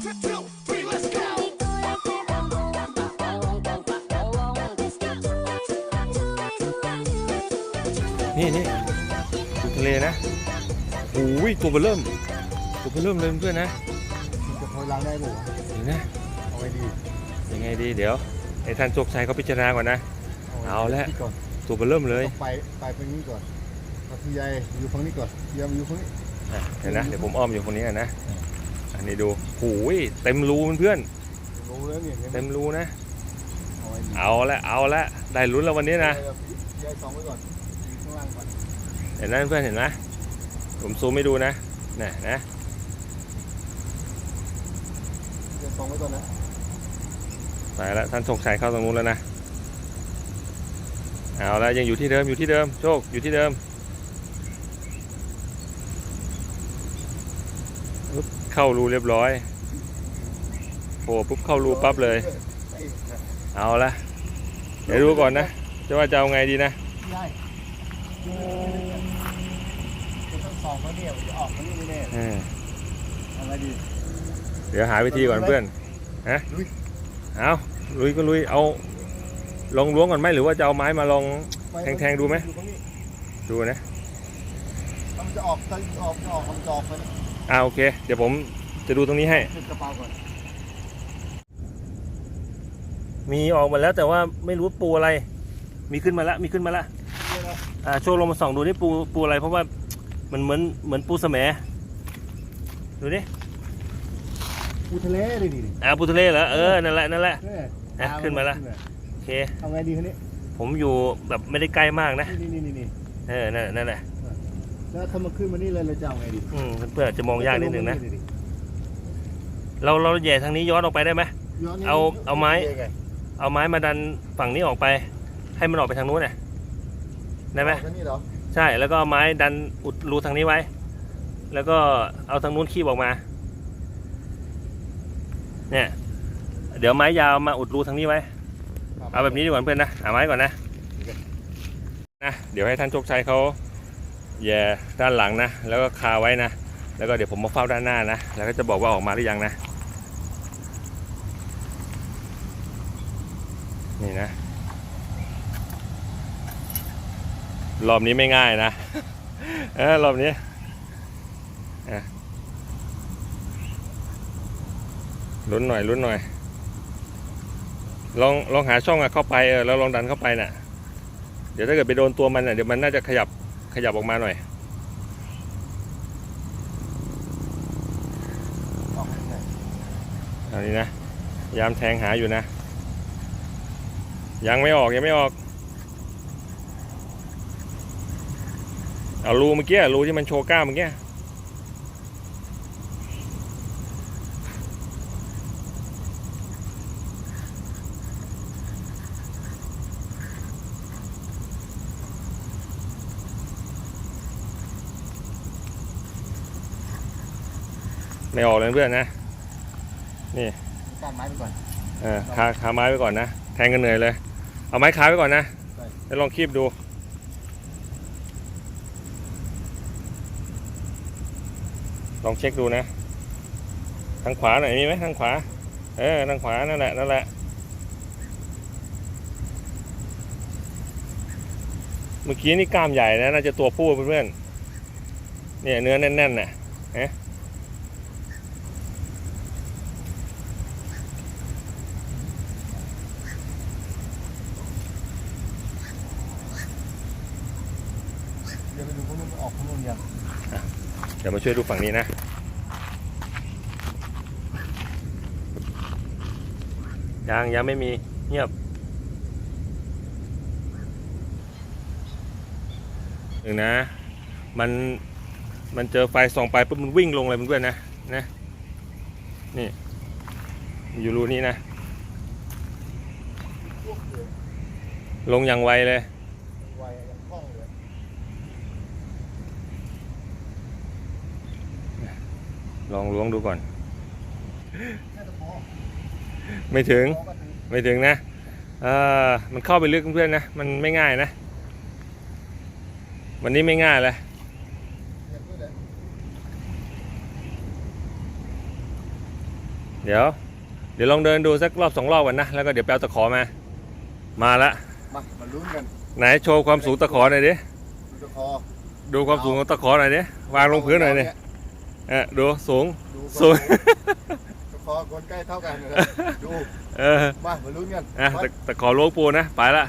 นี่นี่ดูทะเลนะโอ้ยตัวเบอร์เริ่ม ตัวเบอร์เริ่มเลยเพื่อนนะจะพอยล้างได้บ่วะเห็นนะเอาไว้ดียังไงดีเดี๋ยวให้ท่านโชคชัยเขาพิจารณาก่อนนะไเอาละที่ก่อนตัวเบอร์เริ่มเลยต้องไปไปฝั่งนี้ก่อนเอาที่ยายอยู่ฝั่งนี้ก่อนยายมาอยู่ฝั่งนี้อะเดี๋ยวนะเดี๋ยวผมอ้อมอยู่คนนี้ก่อนนะ อันนี้ดูโอ้ยเต็มรูเพื่อนรู้แล้วเนี่ยเห็นไหมเต็มรูนะเอาไว้ดีเอาละเอาละได้ลุ้นแล้ววันนี้นะยายสองไว้ก่อนอยู่ข้างล่างก่อนเห็นไหมเพื่อนเห็นไหมผมซูมให้ดูนะน่ะนะยายสองไว้ก่อนนะไปแล้วท่านโชคชัยเข้าตรงนู้นแล้วนะเอาละยังอยู่ที่เดิมอยู่ที่เดิมโชคอยู่ที่เดิมปึ๊บ เข้ารูเรียบร้อยโผล่ปุ๊บเข้ารูปั๊บเลยไอ้เอาละเดี๋ยวดูก่อนนะ จะว่าจะเอาไงดีนะยายจะต้องสองเขาเนี่ยมันจะออกมานี่แน่อืมๆเอาไงดี เดี๋ยวหาวิธีก่อนเพื่อนฮะลุยเอาลุยก็ลุยเอาลองล้วงก่อนไหมหรือว่าจะเอาไม้มาลองไปแทงๆดูไหมอยู่ตรงนี้ดูนะมันจะออกจะออกจะออกมันจะออกไปนะ อ่าโอเค เดี๋ยวผมจะดูตรงนี้ให้ขึ้นกระเป๋าก่อน มีออกมาแล้วแต่ว่าไม่รู้ปูอะไร มีขึ้นมาแล้วมีขึ้นมาแล้วเนี่ยนะอ่าโชว์ลงมาส่องดูนี่ปูปูอะไรเพราะว่ามันเหมือนเหมือนปูแสมดูดิปูทะเลเลยดิอ่าปูทะเลเหรอเออนั่นแหละนั่นแหละเนี่ยอะขึ้นมาละโอเคเอาไงดีคันนี้ผมอยู่แบบไม่ได้ใกล้มากนะนี่นี่นี่นี่เออนั่นนั่นแหละ แล้วถ้ามันขึ้นมานี่เลยเราจะเอาไงดีอืมเพื่อนๆอาจจะมองยากนิดนึงนะดิเราเราแหย่ทางนี้ย้อนออกไปได้ไหม ย้นนี่เอาเอาไม้ยังงเอาไม้มาดันฝั่งนี้ออกไป ให้มันออกไปทางนู้นน่ะได้ไหม เอาแค่นี้เหรอใช่แล้วก็เอาไม้ดันอุดรูทางนี้ไว้ แล้วก็เอาทางนู้นคีบออกมา เนี่ย เดี๋ยวไม้ยาวมาอุดรูทางนี้ไว้ เอาแบบนี้ดีกว่าเพื่อนนะเอาไม้ก่อนนะนะ เดี๋ยวให้ท่านโชคชัยเขา แย่ด้านหลังนะ แล้วก็คาไว้นะ แล้วก็เดี๋ยวผมมาเฝ้าด้านหน้านะ แล้วก็จะบอกว่าออกมาหรือยังนะ นี่นะ รอบนี้ไม่ง่ายนะเออรอบนี้อะลุ้นหน่อยลุ้นหน่อย ลองลองหาช่องอะเข้าไปเออแล้วลองดันเข้าไปน่ะ เดี๋ยวถ้าเกิดไปโดนตัวมันน่ะเดี๋ยวมันน่าจะขยับ ขยับออกมาหน่อยอันนี้นะยามแทงหาอยู่นะ ยังไม่ออกยังไม่ออกเอารูเมื่อกี้อะรูที่มันโชว์ก้าเมื่อกี้ ไม่ออกเลยเพื่อนนะก้านไม้ไปก่อนเออคาคาไม้ไว้ก่อนนะ แทงกันเหนื่อยเลย เอาไม้คาไว้ก่อนนะใช่แล้วลองคีบดูลองเช็คดูนะ ทางขวาหน่อยมีไหมทางขวา เออทางขวานั่นแหละนั่นแหละ เมื่อกี้นี่กล้ามใหญ่นะน่าจะตัวผู้เพื่อนๆเนี่ยเนื้อแน่นๆน่ะเดี๋ยวไปดูพวกนู้นออกพวกนู้นยัง เดี๋ยวมาช่วยดูฝั่งนี้นะ ยังยังไม่มีเงียบหนึ่งนะ มันมันเจอไฟส่องไปปุ๊บมันวิ่งลงเลยเพื่อนนะนะนี่อยู่รูนี้นะ ลงอย่างไวเลย ไวยังคล่องเลย ลองล้วงดูก่อนแค่ตะพอไม่ถึงพอก็ถึง ไม่ถึงนะเออมันเข้าไปลึกเพื่อนๆนะ มันไม่ง่ายนะ วันนี้ไม่ง่ายเลยเนี่ยเพื่อนเลยเดี๋ยว เดี๋ยวลองเดินดูสักรอบสองรอบก่อนนะ แล้วก็เดี๋ยวแปลตะขอมา มาละ มามาลุ้นกัน ไหนโชว์ความสูงตะขอหน่อยดิ ดูตะคอดูความสูงของตะขอหน่อยดิ วางลงพื้นหน่อยดิ เออดูสูงดูสูงตะคอคนใกล้เท่ากันเลยดูเออมามาลุ้นกันอะตะตะขอล้วงปูนะ ไปละ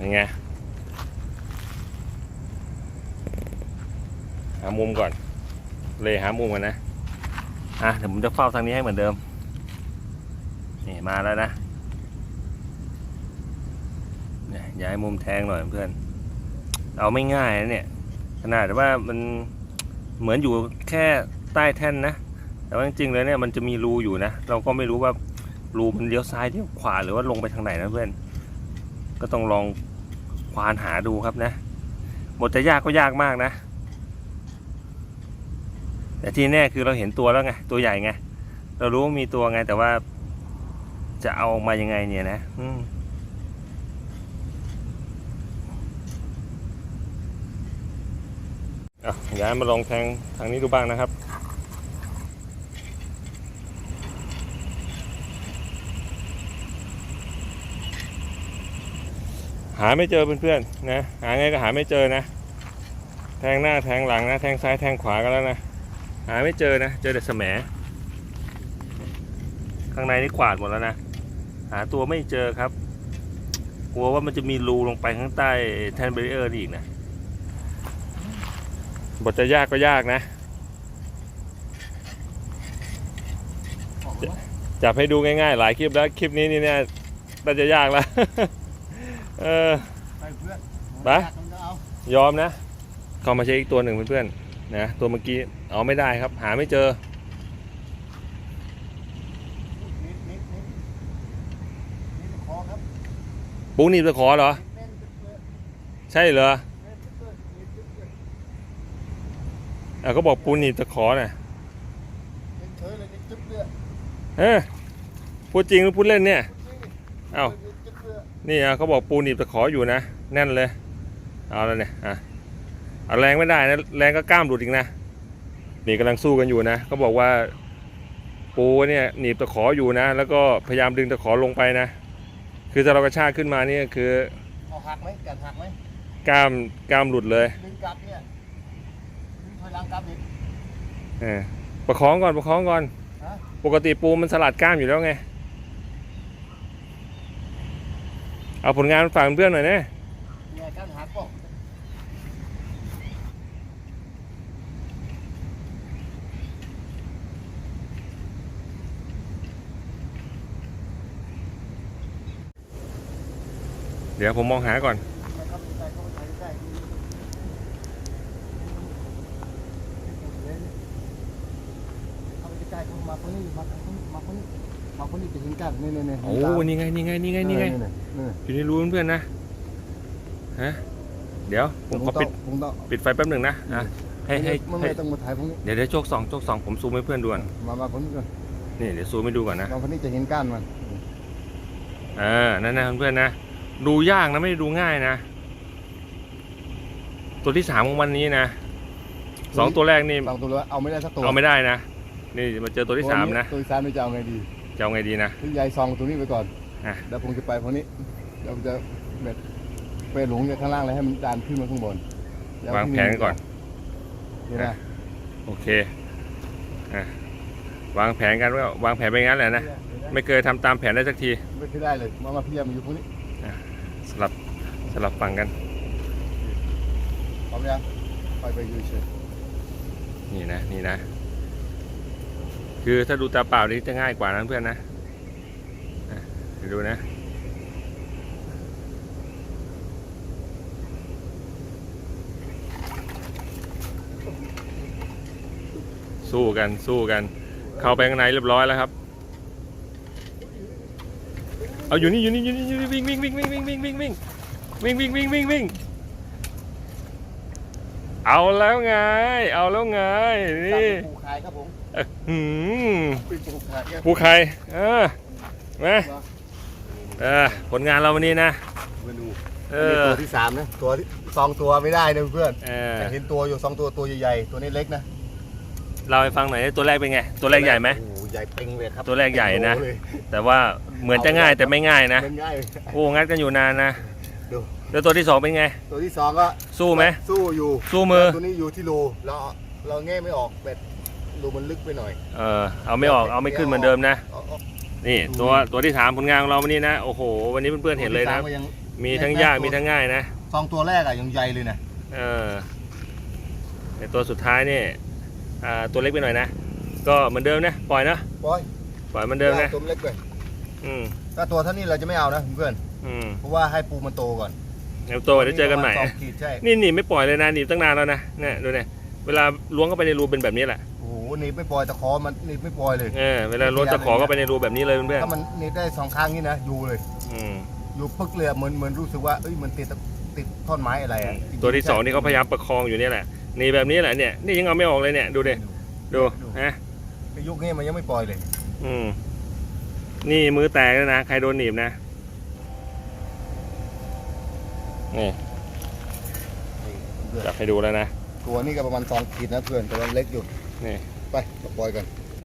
ยังไงหามุมก่อน เลยหามุมกันนะ อะเดี๋ยวผมจะเฝ้าทางนี้ให้เหมือนเดิม นี่มาแล้วนะเนี่ยย้ายมุมแทงหน่อยเพื่อน เอาไม่ง่ายนะเนี่ย ขนาดว่ามัน เหมือนอยู่แค่ใต้แท่นนะ แต่ว่าจริงๆแล้วเนี่ยมันจะมีรูอยู่นะ เราก็ไม่รู้ว่ารูมันเลี้ยวซ้ายเลี้ยวขวาหรือว่าลงไปทางไหนนะเพื่อน ก็ต้องลองควานหาดูครับนะบทจะยากก็ยากมากนะ แต่ที่แน่คือเราเห็นตัวแล้วไง ตัวใหญ่ไง เรารู้ว่ามีตัวไงแต่ว่าจะเอาออกมายังไงเนี่ยนะ อืมอะ ย้ายมาลองแทงทางนี้ดูบ้างนะครับ หาไม่เจอเพื่อนๆนะ หาไงก็หาไม่เจอนะ แทงหน้าแทงหลังนะ แทงซ้ายแทงขวากันแล้วนะ หาไม่เจอนะ เจอแต่แสมข้างในนี่กวาดหมดแล้วนะ หาตัวไม่เจอครับ กลัวว่ามันจะมีรูลงไปข้างใต้แทนเบรเออร์อีกนะ บทจะยากก็ยากนะออกมาจับให้ดูง่ายๆ หลายคลิปแล้ว คลิปนี้นี่เนี่ยน่าจะยากแล้ว เออไปเพื่อนไปมันก็เอายอมนะ เข้ามาเช็คอีกตัวหนึ่งเพื่อนๆ นะ ตัวเมื่อกี้เอาไม่ได้ครับ หาไม่เจอนิดนิดนิดนี่ตะคอครับปุ๊กหนีบตะขอเหรอแน่นตึ๊บเลยใช่เหรอ แน่นตึ๊บเลยนิดตึ๊บเลย อะก็บอกปูหนีบตะขอน่ะเฉยเฉยเลยนิดตึ๊บเลยเออพูดจริงหรือพูดเล่นเนี่ย เอ้านิดตึ๊บเลยนี่อะเขาบอกปูหนีบตะขออยู่นะ แน่นเลย เอาแล้วเนี่ย อะเอาแรงไม่ได้นะ แรงก็กล้ามหลุดอีกนะ นี่กำลังสู้กันอยู่นะเขาบอกว่าปูเนี่ยหนีบตะขออยู่นะ แล้วก็พยายามดึงตะขอลงไปนะ คือถ้าเรากระชากขึ้นมาเนี่ยคือเอาหักไหมกัดหักไหมกล้ามกล้ามหลุดเลยดึงกลับเนี่ย ดึงถอยหลังกลับอีกเออประคองก่อนประคองก่อน ฮะปกติปูมันสลัดกล้ามอยู่แล้วไง เอาผลงานฝากเพื่อนหน่อยนะเนี่ยการหักก็เดี๋ยวผมมองหาก่อน ไปเข้าไปใกล้เข้าไปใกล้เข้าไปใกล้เข้ามา คนนี้มาคนนี้มาคนนี้มาคนนี้จะเห็นกันนี่นี่นี่โอ้นี่ไงนี่ไงนี่ไงนี่ไงอยู่ในรูเพื่อนๆนะฮะเดี๋ยวผมขอปิดปิดไฟแป๊บหนึ่งนะอะให้ให้ให้ต้องมาถ่ายพวกนี้เดี๋ยวเดี๋ยวโชคสองโชคสองผมซูมให้เพื่อนดูก่อนมามาคนนี้ก่อนนี่เดี๋ยวซูมให้ดูก่อนนะมาคนนี้จะเห็นก้านมันอ่านั่นนะเพื่อนนะดูยากนะไม่ได้ดูง่ายนะ ตัวที่สามของวันนี้นะสองตัวแรกนี่สองตัวแล้วเอาไม่ได้สักตัวเอาไม่ได้นะ นี่มาเจอตัวที่สามนะตัวที่สามนี่จะเอาไงดีจะเอาไงดีนะพี่ใหญ่ซองตัวนี้ไปก่อนอะเดี๋ยวผมจะไปพวกนี้เดี๋ยวผมจะเบ็ดไปหลงจากข้างล่างเลยให้มันดันขึ้นมาข้างบนเดี๋ยววางแผนกันก่อนนี่นะโอเคอะวางแผนกันว่าวางแผนไปงั้นแหละนะไม่เคยทำตามแผนได้สักทีไม่เคยได้เลยมามาพี่ยามาอยู่พวกนี้สลับสลับฝั่งกันพร้อมยังไปไปอยู่เฉยนี่นะนี่นะ คือถ้าดูตาเปล่านี่จะง่ายกว่านะเพื่อนนะเดี๋ยวดูนะสู้กันสู้กัน เข้าไปข้างในเรียบร้อยแล้วครับ เอาอยู่นี่อยู่นี่อยู่นี่อยู่นี่วิ่งวิ่งวิ่งวิ่งวิ่งวิ่งวิ่งวิ่งวิ่งวิ่งวิ่งวิ่งวิ่งเอาแล้วไง เอาแล้วไงนี่ปูขายครับผม อ้อหืมเป็นปูขายครับผู้ใครเออมาเออผลงานเราวันนี้นะมาดูเอนี่อตัวที่สามนะตัวที่สองตัวไม่ได้นะเพื่อนเออแต่เห็นตัวอยู่สองตัวตัวใหญ่ๆตัวนี้เล็กนะเราให้ฟังหน่อยตัวแรกเป็นไง ตัวแรกใหญ่ไหมโอ้โหใหญ่เป่งเลยครับตัวแรกใหญ่นะโอ้โเลยแต่ว่าเหมือนจะง่ายแต่ไม่ง่ายนะเป็นง่ายเลยโอ้งัดกันอยู่นานนะดูแล้วตัวที่สองเป็นไง ตัวที่สองก็สู้ไหมสู้อยู่สู้มือตัวนี้อยู่ที่รูเราเราแง่ไม่ออกเบ็ด รูมันลึกไปหน่อย เออเอาไม่ออกเอาไม่ขึ้นเหมือนเดิมนะเอาเอานี่ตัวตัวที่สามผลงานของเราวันนี้นะโอ้โห วันนี้เพื่อนๆเห็นเลยนะ ตัวที่สามก็ยังมีทั้งยากมีทั้งง่ายนะสองตัวแรกอะยังใหญ่เลยนะเออแต่ตัวสุดท้ายนี่อ่าตัวเล็กไปหน่อยนะ ก็เหมือนเดิมนะปล่อยนะบอยปล่อยเหมือนเดิมนะตัวเล็กไปอืมถ้าตัวเท่านี้เราจะไม่เอานะเพื่อนอืมเพราะว่าให้ปูมันโตก่อนเดี๋ยวตัวเดี๋ยวเจอกันใหม่ประาณสองขีดใช่นี่หนีบไม่ปล่อยเลยนะหนีบตั้งนานแล้วนะเนี่ยดูเนี่ยเวลาล้วงเข้าไปในรูเป็นแบบนี้แหละโอ้โห หนีบไม่ปล่อยตะขอมันหนีบไม่ปล่อยเลย เออเวลาล้วงตะขอเข้าไปในรูแบบนี้เลยเพื่อนถ้ามันหนีบได้สองข้างนี่นะอยู่เลยๆอืมอยู่ปึ๊กเลยอะเหมือนเหมือนรู้สึกว่าเอ้ยมันติดตะติดท่อนไม้อะไรอะจริๆตัวที่สองนี่เขาพยายามประคองอยู่เนี่ยแหละหนีแบบนี้แหละเนี่ยนี่ยังเอาไม่ออกเลยเนี่ยดูดิดูฮะไอ้ยุคนี้มันยังไม่ปล่อยเลย อืมนี่มือแตกแล้วนะใครโดนหนีบนะนี่เพื่อนจับให้ดูแล้วนะ ตัวนี้ก็ประมาณสองขีดนะเพื่อนแต่ว่าเล็กอยู่นี่ ไปปล่อยกัน